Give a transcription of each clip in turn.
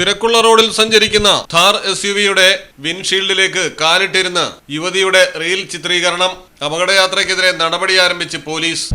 തിരക്കുള്ള റോഡിൽ സഞ്ചരിക്കുന്ന ഥാർ എസ് യു വിയുടെ വിൻഷീൽഡിലേക്ക് കാലിട്ടിരുന്ന് യുവതിയുടെ റീൽ ചിത്രീകരണം. അപകടയാത്രയ്ക്കെതിരെ നടപടി ആരംഭിച്ച് പോലീസ്.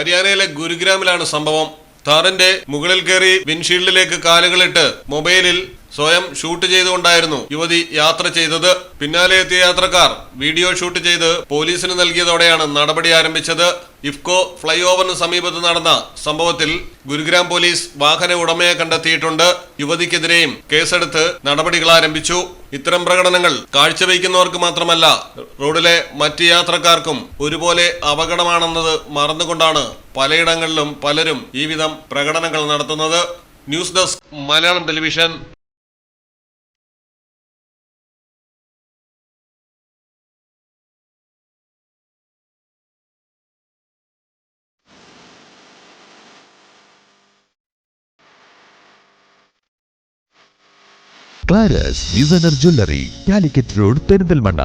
ഹരിയാനയിലെ ഗുരുഗ്രാമിലാണ് സംഭവം. താറിന്റെ മുകളിൽ കയറി വിൻഷീൽഡിലേക്ക് കാലുകളിട്ട് മൊബൈലിൽ സ്വയം ഷൂട്ട് ചെയ്തുകൊണ്ടായിരുന്നു യുവതി യാത്ര ചെയ്തത്. പിന്നാലെ എത്തിയ യാത്രക്കാർ വീഡിയോ ഷൂട്ട് ചെയ്ത് പോലീസിന് നൽകിയതോടെയാണ് നടപടി ആരംഭിച്ചത്. ഇഫ്കോ ഫ്ലൈ ഓവറിന് സമീപത്ത് നടന്ന സംഭവത്തിൽ ഗുരുഗ്രാം പോലീസ് വാഹന ഉടമയെ കണ്ടെത്തിയിട്ടുണ്ട്. യുവതിക്കെതിരെയും കേസെടുത്ത് നടപടികൾ ആരംഭിച്ചു. ഇത്തരം പ്രകടനങ്ങൾ കാഴ്ചവെക്കുന്നവർക്ക് മാത്രമല്ല റോഡിലെ മറ്റ് യാത്രക്കാർക്കും ഒരുപോലെ അപകടമാണെന്നത് മറന്നുകൊണ്ടാണ് പലയിടങ്ങളിലും പലരും ഈ വിധം പ്രകടനങ്ങൾ നടത്തുന്നത്. News desk Malayalam television. Clara's jewellery Calicut road Perinthalmanna